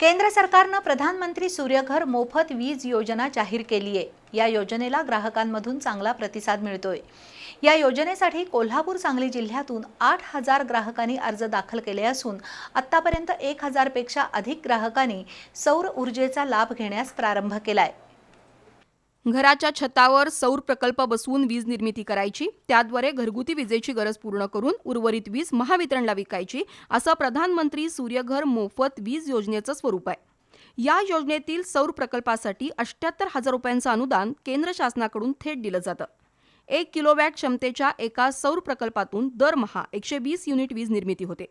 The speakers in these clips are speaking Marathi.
केंद्र सरकारनं प्रधानमंत्री सूर्यघर मोफत वीज योजना जाहीर केली आहे. या योजनेला ग्राहकांमधून चांगला प्रतिसाद मिळतोय. या योजनेसाठी कोल्हापूर सांगली जिल्ह्यातून आठ हजार ग्राहकांनी अर्ज दाखल केले असून आत्तापर्यंत एक हजारपेक्षा अधिक ग्राहकांनी सौर ऊर्जेचा लाभ घेण्यास प्रारंभ केलाय. घराच्या छतावर सौर प्रकल्प बसवून वीज निर्मिती करायची त्याद्वारे घरगुती विजेची गरज पूर्ण करून उर्वरित वीज महावितरणला विकायची असं प्रधानमंत्री सूर्यघर मोफत वीज योजनेचं स्वरूप आहे. या योजनेतील सौर प्रकल्पासाठी अष्ट्याहत्तर हजार रुपयांचं अनुदान केंद्र शासनाकडून थेट दिलं जातं. एक किलोवॅट क्षमतेच्या एका सौर प्रकल्पातून दरमहा एकशे वीस युनिट वीज निर्मिती होते.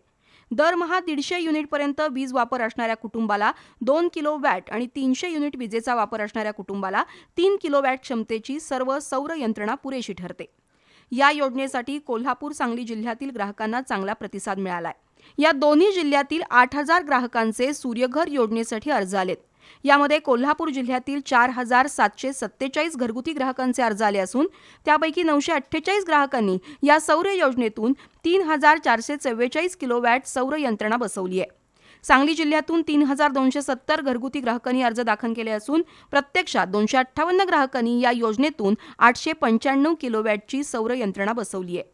दरमहा दीडशे युनिटपर्यंत वीज वापर असणाऱ्या कुटुंबाला दोन किलो वॅट आणि तीनशे युनिट विजेचा वापर असणाऱ्या कुटुंबाला तीन किलो वॅट क्षमतेची सर्व सौर यंत्रणा पुरेशी ठरते. या योजनेसाठी कोल्हापूर सांगली जिल्ह्यातील ग्राहकांना चांगला प्रतिसाद मिळालाय. या दोन्ही जिल्ह्यातील आठ हजार ग्राहकांचे सूर्यघर योजनेसाठी अर्ज आलेत. यामध्ये कोल्हापूर जिल्ह्यातील चार हजार सातशे सत्तेचाळीस घरगुती ग्राहकांचे अर्ज आले असून त्यापैकी नऊशे अठ्ठेचाळीस ग्राहकांनी या सौर योजनेतून तीन हजार चारशे चव्वेचाळीस किलोवॅट सौर यंत्रणा बसवली आहे. सांगली जिल्ह्यातून तीन हजार दोनशे सत्तर घरगुती ग्राहकांनी अर्ज दाखल केले असून प्रत्यक्षात दोनशे अठ्ठावन्न ग्राहकांनी या योजनेतून आठशे पंच्याण्णव किलोवॅटची सौर यंत्रणा बसवली आहे.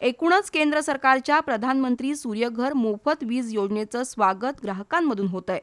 एकूणच केंद्र सरकारच्या प्रधानमंत्री सूर्यघर मोफत वीज योजनेचं स्वागत ग्राहकांमधून होत आहे